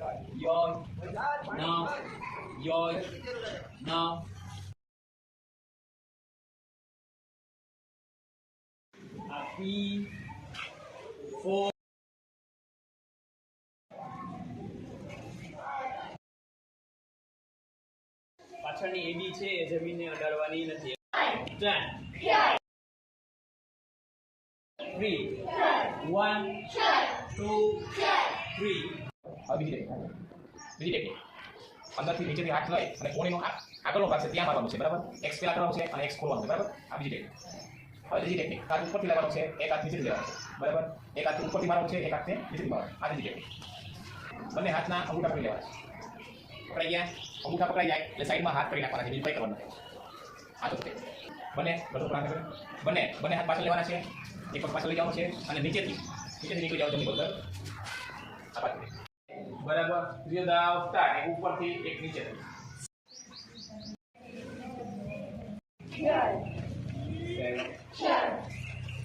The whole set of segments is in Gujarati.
Yoi. No. Yoi. No. Happy. Four. પાછળની એબી છે એ જમીનને અડાડવાની નથી Ten. Three. One. Two. Three. બીજી ટેકનિક. બીજી ટેકનિક. અંદરથી નીચેથી હાથ લઈ અને કોણીનો આગળનો ભાગ છે ત્યાં મારવાનો છે, બરાબર? એક્સ પેલા કરવાનું છે અને એક્સ ખોલવાનું છે, બરાબર? આ બીજી ટેકનિક. હવે બીજી ટેકનિક. હાથ ઉપરથી લેવાનો છે, એક હાથ નીચેથી લેવાનો છે, બરાબર? એક હાથ ઉપરથી મારવાનું છે, એક હાથને નીચેથી મારવાનું આ બીજી ટેકનિક. બંને હાથના અંગૂઠા પકડી લેવાના છે. પકડાઈ ગયા? અંગૂઠા પકડાઈ જાય એટલે સાઈડમાં હાથ કરી નાખવાના છે બીજું કંઈ કરવાનું નથી આ તો બંને બધું કરે બંને બંને હાથ પાછળ લેવાના છે. એક પગ પાછળ લઈ જવાનું છે અને નીચેથી નીચેથી નીકળી જાવ જમણી પગ પર. આ પાછળ બરાબર ત્રીજો દાવ સ્ટાર્ટ એક ઉપરથી એક નીચે.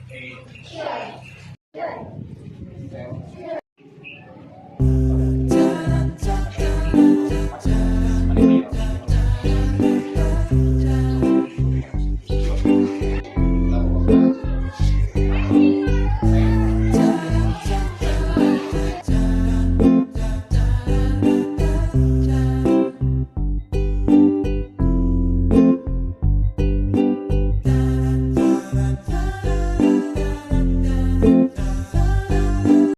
Eight. Seven.